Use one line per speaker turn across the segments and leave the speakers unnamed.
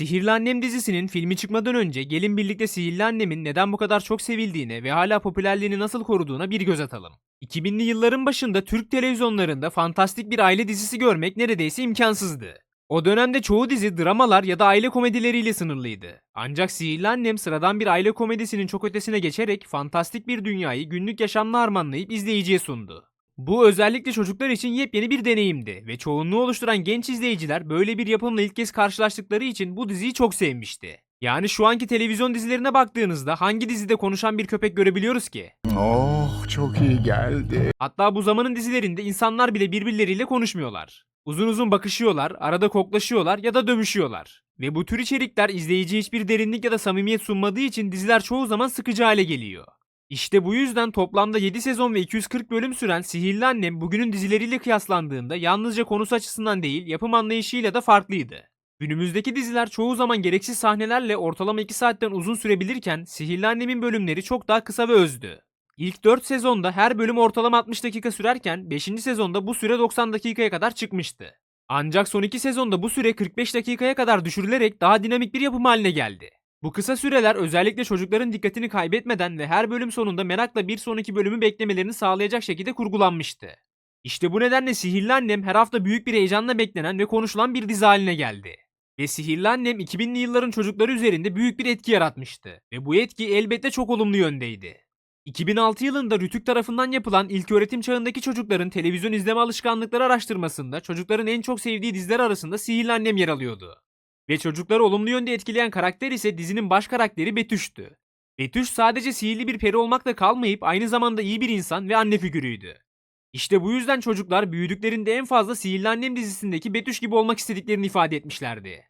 Sihirli Annem dizisinin filmi çıkmadan önce gelin birlikte Sihirli Annem'in neden bu kadar çok sevildiğine ve hala popülerliğini nasıl koruduğuna bir göz atalım. 2000'li yılların başında Türk televizyonlarında fantastik bir aile dizisi görmek neredeyse imkansızdı. O dönemde çoğu dizi dramalar ya da aile komedileriyle sınırlıydı. Ancak Sihirli Annem sıradan bir aile komedisinin çok ötesine geçerek fantastik bir dünyayı günlük yaşamla harmanlayıp izleyiciye sundu. Bu özellikle çocuklar için yepyeni bir deneyimdi ve çoğunluğu oluşturan genç izleyiciler böyle bir yapımla ilk kez karşılaştıkları için bu diziyi çok sevmişti. Yani şu anki televizyon dizilerine baktığınızda hangi dizide konuşan bir köpek görebiliyoruz ki?
Oh çok iyi geldi.
Hatta bu zamanın dizilerinde insanlar bile birbirleriyle konuşmuyorlar. Uzun uzun bakışıyorlar, arada koklaşıyorlar ya da dövüşüyorlar. Ve bu tür içerikler izleyiciye hiçbir derinlik ya da samimiyet sunmadığı için diziler çoğu zaman sıkıcı hale geliyor. İşte bu yüzden toplamda 7 sezon ve 240 bölüm süren Sihirli Annem bugünün dizileriyle kıyaslandığında yalnızca konusu açısından değil yapım anlayışıyla da farklıydı. Günümüzdeki diziler çoğu zaman gereksiz sahnelerle ortalama 2 saatten uzun sürebilirken Sihirli Annem'in bölümleri çok daha kısa ve özdü. İlk 4 sezonda her bölüm ortalama 60 dakika sürerken 5. sezonda bu süre 90 dakikaya kadar çıkmıştı. Ancak son 2 sezonda bu süre 45 dakikaya kadar düşürülerek daha dinamik bir yapım haline geldi. Bu kısa süreler özellikle çocukların dikkatini kaybetmeden ve her bölüm sonunda merakla bir sonraki bölümü beklemelerini sağlayacak şekilde kurgulanmıştı. İşte bu nedenle Sihirli Annem her hafta büyük bir heyecanla beklenen ve konuşulan bir dizi haline geldi. Ve Sihirli Annem 2000'li yılların çocukları üzerinde büyük bir etki yaratmıştı. Ve bu etki elbette çok olumlu yöndeydi. 2006 yılında Rütük tarafından yapılan ilköğretim çağındaki çocukların televizyon izleme alışkanlıkları araştırmasında çocukların en çok sevdiği diziler arasında Sihirli Annem yer alıyordu. Ve çocukları olumlu yönde etkileyen karakter ise dizinin baş karakteri Betüş'tü. Betüş sadece sihirli bir peri olmakla kalmayıp aynı zamanda iyi bir insan ve anne figürüydü. İşte bu yüzden çocuklar büyüdüklerinde en fazla Sihirli Annem dizisindeki Betüş gibi olmak istediklerini ifade etmişlerdi.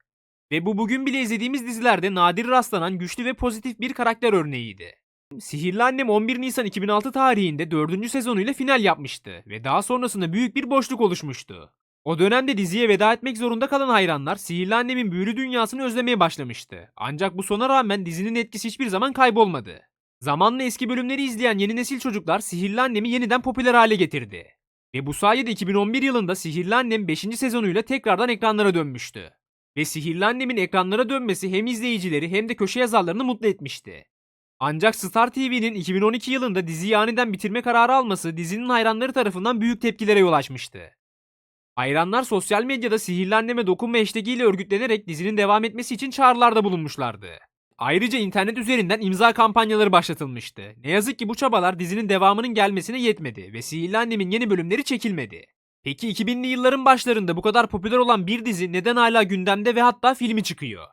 Ve bu bugün bile izlediğimiz dizilerde nadir rastlanan güçlü ve pozitif bir karakter örneğiydi. Sihirli Annem 11 Nisan 2006 tarihinde 4. sezonuyla final yapmıştı ve daha sonrasında büyük bir boşluk oluşmuştu. O dönemde diziye veda etmek zorunda kalan hayranlar Sihirli Annem'in büyülü dünyasını özlemeye başlamıştı. Ancak bu sona rağmen dizinin etkisi hiçbir zaman kaybolmadı. Zamanla eski bölümleri izleyen yeni nesil çocuklar Sihirli Annem'i yeniden popüler hale getirdi. Ve bu sayede 2011 yılında Sihirli Annem 5. sezonuyla tekrardan ekranlara dönmüştü. Ve Sihirli Annem'in ekranlara dönmesi hem izleyicileri hem de köşe yazarlarını mutlu etmişti. Ancak Star TV'nin 2012 yılında diziyi aniden bitirme kararı alması dizinin hayranları tarafından büyük tepkilere yol açmıştı. Hayranlar sosyal medyada Sihirli Anneme Dokunma hashtag ile örgütlenerek dizinin devam etmesi için çağrılarda bulunmuşlardı. Ayrıca internet üzerinden imza kampanyaları başlatılmıştı. Ne yazık ki bu çabalar dizinin devamının gelmesine yetmedi ve Sihirli Annem'in yeni bölümleri çekilmedi. Peki 2000'li yılların başlarında bu kadar popüler olan bir dizi neden hala gündemde ve hatta filmi çıkıyor?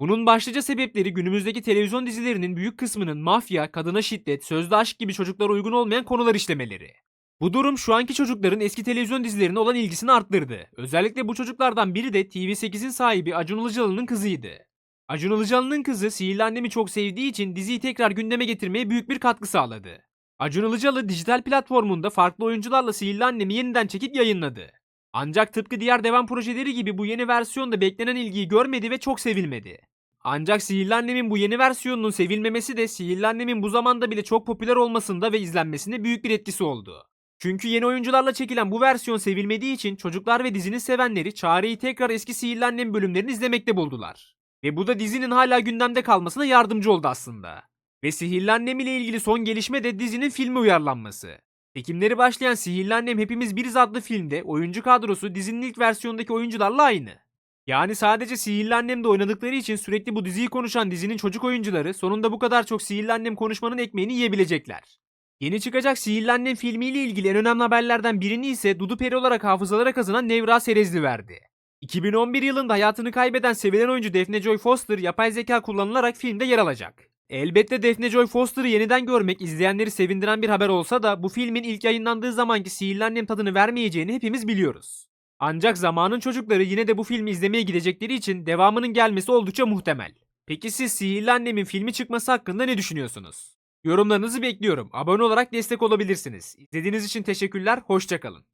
Bunun başlıca sebepleri günümüzdeki televizyon dizilerinin büyük kısmının mafya, kadına şiddet, sözde aşk gibi çocuklara uygun olmayan konular işlemeleri. Bu durum şu anki çocukların eski televizyon dizilerine olan ilgisini arttırdı. Özellikle bu çocuklardan biri de TV8'in sahibi Acun Ilıcalı'nın kızıydı. Acun Ilıcalı'nın kızı Sihirli Annem'i çok sevdiği için diziyi tekrar gündeme getirmeye büyük bir katkı sağladı. Acun Ilıcalı dijital platformunda farklı oyuncularla Sihirli Annem'i yeniden çekip yayınladı. Ancak tıpkı diğer devam projeleri gibi bu yeni versiyonda beklenen ilgiyi görmedi ve çok sevilmedi. Ancak Sihirli Annem'in bu yeni versiyonunun sevilmemesi de Sihirli Annem'in bu zamanda bile çok popüler olmasında ve izlenmesinde büyük bir etkisi oldu. Çünkü yeni oyuncularla çekilen bu versiyon sevilmediği için çocuklar ve dizinin sevenleri Çare'yi tekrar eski Sihirli Annem bölümlerini izlemekte buldular. Ve bu da dizinin hala gündemde kalmasına yardımcı oldu aslında. Ve Sihirli Annem ile ilgili son gelişme de dizinin filmi uyarlanması. Çekimleri başlayan Sihirli Annem Hepimiz Biriz adlı filmde oyuncu kadrosu dizinin ilk versiyondaki oyuncularla aynı. Yani sadece Sihirli Annem'de oynadıkları için sürekli bu diziyi konuşan dizinin çocuk oyuncuları sonunda bu kadar çok Sihirli Annem konuşmanın ekmeğini yiyebilecekler. Yeni çıkacak Sihirli filmiyle ilgili en önemli haberlerden birini ise Dudu Peri olarak hafızalara kazanan Nevra Serezli verdi. 2011 yılında hayatını kaybeden sevilen oyuncu Daphne Joy Foster yapay zeka kullanılarak filmde yer alacak. Elbette Daphne Joy Foster'ı yeniden görmek izleyenleri sevindiren bir haber olsa da bu filmin ilk yayınlandığı zamanki Sihirli tadını vermeyeceğini hepimiz biliyoruz. Ancak zamanın çocukları yine de bu filmi izlemeye gidecekleri için devamının gelmesi oldukça muhtemel. Peki siz Sihirli Annem'in filmi çıkması hakkında ne düşünüyorsunuz? Yorumlarınızı bekliyorum. Abone olarak destek olabilirsiniz. İzlediğiniz için teşekkürler, hoşçakalın.